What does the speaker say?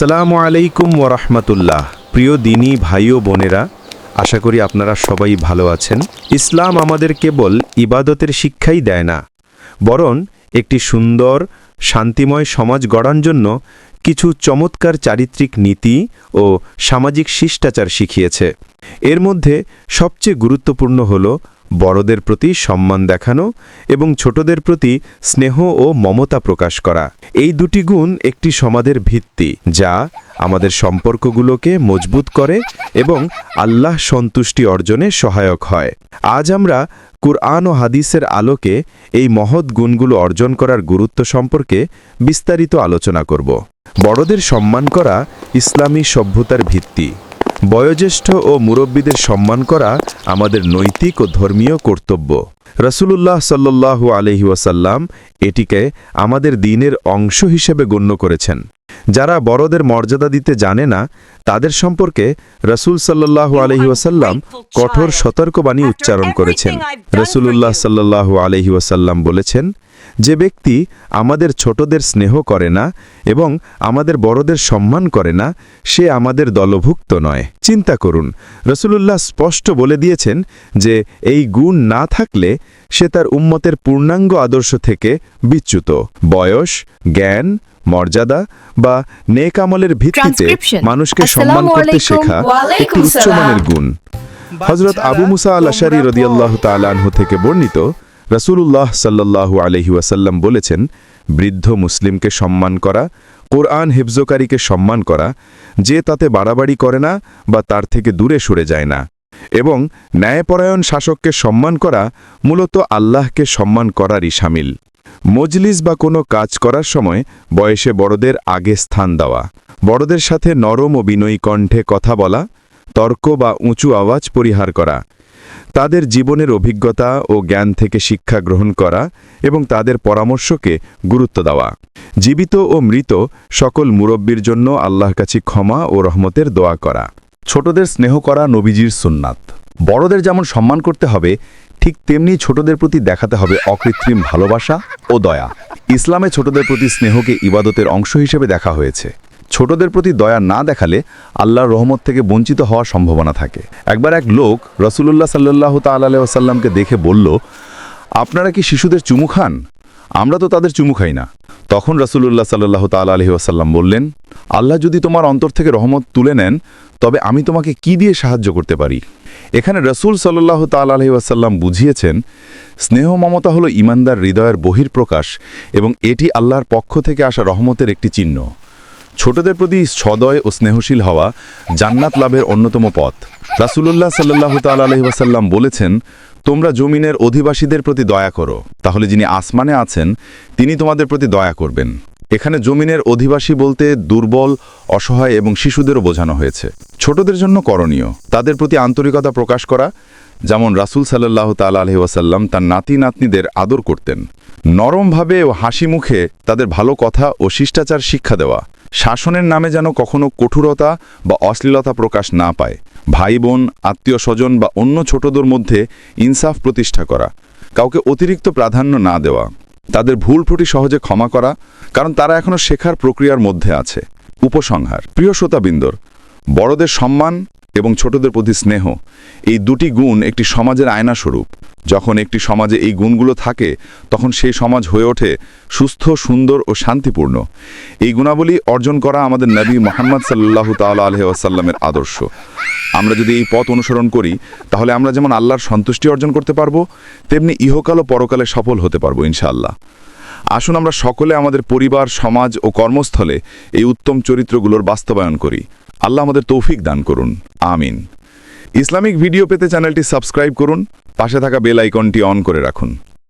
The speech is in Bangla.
আসসালামু আলাইকুম ওরহমতুল্লাহ প্রিয় দিনী ভাই ও বোনেরা, আশা করি আপনারা সবাই ভালো আছেন। ইসলাম আমাদের কেবল ইবাদতের শিক্ষাই দেয় না, বরং একটি সুন্দর, শান্তিময় সমাজ গড়ার জন্য কিছু চমৎকার চারিত্রিক নীতি ও সামাজিক শিষ্টাচার শিখিয়েছে। এর মধ্যে সবচেয়ে গুরুত্বপূর্ণ হল বড়দের প্রতি সম্মান দেখানো এবং ছোটদের প্রতি স্নেহ ও মমতা প্রকাশ করা। এই দুটি গুণ একটি সমাজের ভিত্তি, যা আমাদের সম্পর্কগুলোকে মজবুত করে এবং আল্লাহ সন্তুষ্টি অর্জনে সহায়ক হয়। আজ আমরা কুরআন ও হাদিসের আলোকে এই মহৎ গুণগুলো অর্জন করার গুরুত্ব সম্পর্কে বিস্তারিত আলোচনা করব। বড়দের সম্মান করা ইসলামী সভ্যতার ভিত্তি। বয়োজ্যেষ্ঠ ও মুরব্বীদের সম্মান করা আমাদের নৈতিক ও ধর্মীয় কর্তব্য। রসুলুল্লাহ সাল্লাল্লাহু আলহি ওয়াসাল্লাম এটিকে আমাদের দিনের অংশ হিসেবে গণ্য করেছেন। যারা বড়দের মর্যাদা দিতে জানে না, তাদের সম্পর্কে রসুল সাল্লাল্লাহু আলহি ওয়াসাল্লাম কঠোর সতর্কবাণী উচ্চারণ করেছেন। রসুলুল্লাহ সাল্লাল্লাহু আলহি ওয়াসাল্লাম বলেছেন যে ব্যক্তি আমাদের ছোটদের স্নেহ করে না এবং আমাদের বড়দের সম্মান করে না সে আমাদের দলভুক্ত নয়। চিন্তা করুন রসুলুল্লাহ স্পষ্ট বলে দিয়েছেন যে এই গুণ না থাকলে সে তার উম্মতের পূর্ণাঙ্গ আদর্শ থেকে বিচ্যুত। বয়স জ্ঞান মর্যাদা বা নেক আমলের ভিত্তিতে মানুষকে সম্মান করতে শেখা একটি উচ্চমানের গুণ। হজরত আবু মুসা আল আশারি রদিয়াল্লাহ তালাহ থেকে বর্ণিত রসুলুল্লাহ সাল্লাল্লাহু আলহি ওয়াসাল্লাম বলেছেন, বৃদ্ধ মুসলিমকে সম্মান করা, কোরআন হেফজকারীকে সম্মান করা, যে তাতে বাড়াবাড়ি করে না বা তার থেকে দূরে সরে যায় না। এবং ন্যায়পরায়ণ শাসককে সম্মান করা মূলত আল্লাহকে সম্মান করারই সামিল। মজলিস বা কোনো কাজ করার সময় বয়সে বড়দের আগে স্থান দেওয়া, বড়দের সাথে নরম ও বিনয়ী কণ্ঠে কথা বলা, তর্ক বা উঁচু আওয়াজ পরিহার করা তাদের জীবনের অভিজ্ঞতা ও জ্ঞান থেকে শিক্ষা গ্রহণ করা এবং তাদের পরামর্শকে গুরুত্ব দেওয়া। জীবিত ও মৃত সকল মুরব্বীর জন্য আল্লাহর কাছে ক্ষমা ও রহমতের দোয়া করা। ছোটদের স্নেহ করা নবীজির সুন্নাত। বড়দের যেমন সম্মান করতে হবে, ঠিক তেমনি ছোটদের প্রতি দেখাতে হবে অকৃত্রিম ভালোবাসা ও দয়া। ইসলামে ছোটদের প্রতি স্নেহকে ইবাদতের অংশ হিসেবে দেখা হয়েছে। ছোটদের প্রতি দয়া না দেখালে আল্লাহর রহমত থেকে বঞ্চিত হওয়ার সম্ভাবনা থাকে। একবার এক লোক রসুলুল্লাহ সাল্লাহ তাল্লাহামকে দেখে বলল, আপনারা কি শিশুদের চুমু খান? আমরা তো তাদের চুমু খাই না। তখন রসুলুল্লাহ সাল্লাহ তাল্লাহ আলহিহাসাল্লাম বললেন, আল্লাহ যদি তোমার অন্তর থেকে রহমত তুলে নেন, তবে আমি তোমাকে কি দিয়ে সাহায্য করতে পারি? এখানে রসুল সাল্লাহ তাল্লাহিহাসাল্লাম বুঝিয়েছেন, স্নেহ মমতা হল ইমানদার হৃদয়ের বহির্প্রকাশ এবং এটি আল্লাহর পক্ষ থেকে আসা রহমতের একটি চিহ্ন। ছোটদের প্রতি সদয় ও স্নেহশীল হওয়া জান্নাত লাভের অন্যতম পথ। রাসুলুল্লাহ সাল্লাহ তাল্লাহিহাসাল্লাম বলেছেন, তোমরা জমিনের অধিবাসীদের প্রতি দয়া করো। তাহলে যিনি আসমানে আছেন, তিনি তোমাদের প্রতি দয়া করবেন। এখানে জমিনের অধিবাসী বলতে দুর্বল, অসহায় এবং শিশুদেরও বোঝানো হয়েছে। ছোটদের জন্য করণীয়, তাদের প্রতি আন্তরিকতা প্রকাশ করা, যেমন রাসুল সাল্লাহ তাল আলহি ওয়াসাল্লাম তার নাতি নাতনিদের আদর করতেন। নরমভাবে ও হাসি মুখে তাদের ভালো কথা ও শিষ্টাচার শিক্ষা দেওয়া। শাসনের নামে যেন কখনো কঠোরতা বা অশ্লীলতা প্রকাশ না পায়। ভাই বোন, আত্মীয় স্বজন বা অন্য ছোটদের মধ্যে ইনসাফ প্রতিষ্ঠা করা, কাউকে অতিরিক্ত প্রাধান্য না দেওয়া, তাদের ভুল ত্রুটি সহজে ক্ষমা করা, কারণ তারা এখনও শেখার প্রক্রিয়ার মধ্যে আছে। উপসংহার। প্রিয় শ্রোতাবিন্দর, বড়দের সম্মান এবং ছোটদের প্রতি স্নেহ, এই দুটি গুণ একটি সমাজের আয়না স্বরূপ যখন একটি সমাজে এই গুণগুলো থাকে, তখন সেই সমাজ হয়ে ওঠে সুস্থ, সুন্দর ও শান্তিপূর্ণ। এই গুণাবলী অর্জন করা আমাদের নবী মোহাম্মদ সাল্লাহ তাল্লাহ আলহাসাল্লামের আদর্শ। আমরা যদি এই পথ অনুসরণ করি, তাহলে আমরা যেমন আল্লাহর সন্তুষ্টি অর্জন করতে পারব, তেমনি ইহকাল ও পরকালে সফল হতে পারব ইনশাআল্লাহ। আসুন আমরা সকলে আমাদের পরিবার, সমাজ ও কর্মস্থলে এই উত্তম চরিত্রগুলোর বাস্তবায়ন করি। আল্লাহ আমাদের তৌফিক দান করুন। আমিন। ইসলামিক ভিডিও পেতে চ্যানেলটি সাবস্ক্রাইব করুন। পাশে থাকা বেল আইকনটি অন করে রাখুন।